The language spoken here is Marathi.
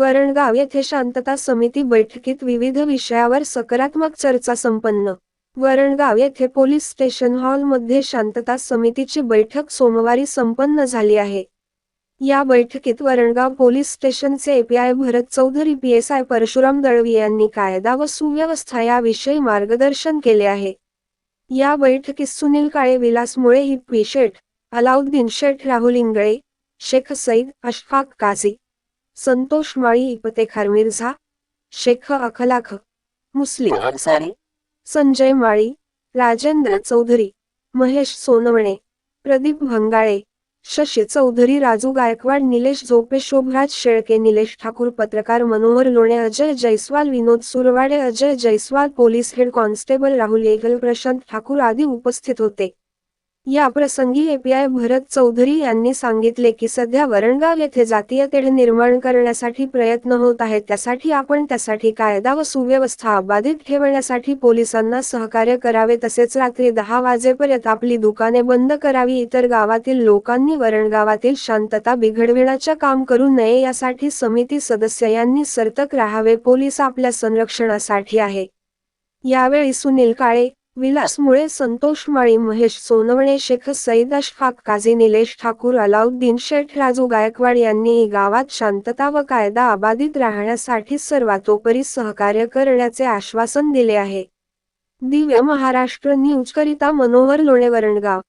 वरणगाव येथे शांतता समिती बैठकीत विविध विषयावर सकारात्मक चर्चा संपन्न. वरणगाव येथे पोलीस स्टेशन हॉलमध्ये शांतता समितीची बैठक सोमवारी संपन्न झाली आहे. या बैठकीत वरणगाव पोलीस स्टेशनचे एपीआय भरत चौधरी पीएसआय परशुराम दळवी यांनी कायदा व सुव्यवस्था याविषयी मार्गदर्शन केले आहे. या बैठकीत सुनील काळे विलास मुळे हिप्पी शेठ अलाउद्दीन शेठ राहुल इंगळे शेख सईद अशफाक काझी संतोष माळी इपतेखार मिर्झा शेख अखलाख मुस्लिम. अन्सारी संजय माळी राजेंद्र चौधरी महेश सोनवणे प्रदीप भंगाळे शशी चौधरी राजू गायकवाड निलेश झोपे शोभराज शेळके निलेश ठाकूर पत्रकार Manohar Lone Ajay Jaiswal Vinod Surwade Ajay Jaiswal police head constable Rahul Yegal Prashant Thakur आदी उपस्थित होते. या प्रसंगी एपीआय भरत चौधरी यांनी सांगितले की सध्या वरणगाव येथे जातीय तेढ निर्माण करण्यासाठी प्रयत्न होत आहेत. त्यासाठी आपण त्यासाठी कायदा व सुव्यवस्था अबाधित ठेवण्यासाठी पोलिसांना सहकार्य करावे. तसेच रात्री दहा वाजेपर्यंत आपली दुकाने बंद करावी. इतर गावातील लोकांनी वरणगावातील शांतता बिघडविण्याचे काम करू नये यासाठी समिती सदस्य यांनी सतर्क राहावे. पोलीस आपल्या संरक्षणासाठी आहे. यावेळी सुनील काळे विलासमुळे संतोष माळी महेश सोनवणे शेख सईद अशफाक काझी निलेश ठाकूर अलाउद्दीन शेठ राजू गायकवाड यांनी गावात शांतता व कायदा अबाधित राहण्यासाठी सर्वातोपरी सहकार्य करण्याचे आश्वासन दिले आहे. दिव्य महाराष्ट्र न्यूज करिता मनोहर लोणे वरणगाव